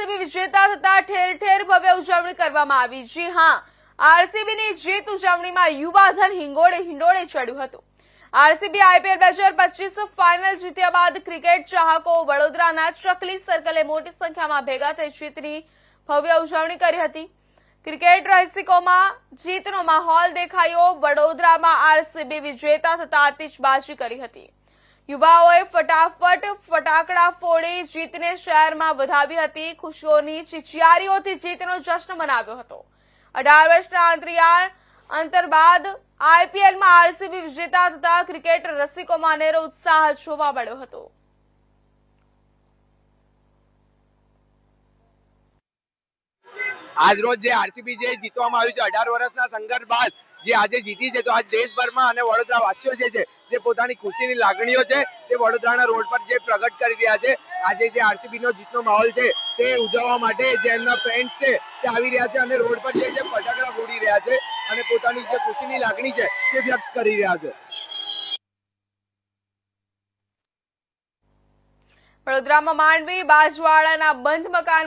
RCB વિજેતા થતા ઠેર ઠેર ભવ્ય ઉજવણી કરવામાં આવી. જી હા, આરસીબીની જીત ઉજવણીમાં યુવાધન હિંગોળે હિંડોળે ચડ્યું હતું. આરસીબી આઈપીએલ બે હજાર પચીસ ફાઇનલ જીત્યા બાદ ક્રિકેટ ચાહકો વડોદરાના ચકલી સર્કલે મોટી સંખ્યામાં ભેગા થઈ જીતની ભવ્ય ઉજવણી કરી હતી. ક્રિકેટ રસિકોમાં જીતનો માહોલ દેખાયો. વડોદરામાં આરસીબી વિજેતા થતા આતિશબાજી કરી હતી. યુવાઓએ ફટાફટ ફટાકડા ફોડી જીતને શહેરમાં વધાવી હતી. ખુશીઓની ચિચિયારીઓથી જીતનો જશ્ન મનાવ્યો હતો. અઢાર વર્ષના અંતરિયાળ અંતર બાદ આઈપીએલમાં આરસીબી વિજેતા થતા ક્રિકેટ રસિકોમાં અનેરો ઉત્સાહ જોવા મળ્યો હતો. આજ રોજ જે આરસીબી જે જીતવામાં આવ્યું છે, અઢાર વર્ષના સંઘર્ષ બાદ જે આજે જીતી છે, તો આજ દેશભરમાં અને વડોદરા વાસીઓ જે છે, જે પોતાની ખુશીની લાગણીઓ છે, તે વડોદરાના રોડ પર જે પ્રગટ કરી રહ્યા છે, આજે જે આરસીબી નો જીતનો માહોલ છે, તે ઉજવવા માટે જે એમના ફ્રેન્ડ છે, તે આવી રહ્યા છે અને રોડ પર જે ફટાકડા ફોડી રહ્યા છે અને પોતાની જે ખુશીની લાગણી છે, તે વ્યક્ત કરી રહ્યા છે. વડોદરામાં માંડવી બાજવાડાના બંધ મકાન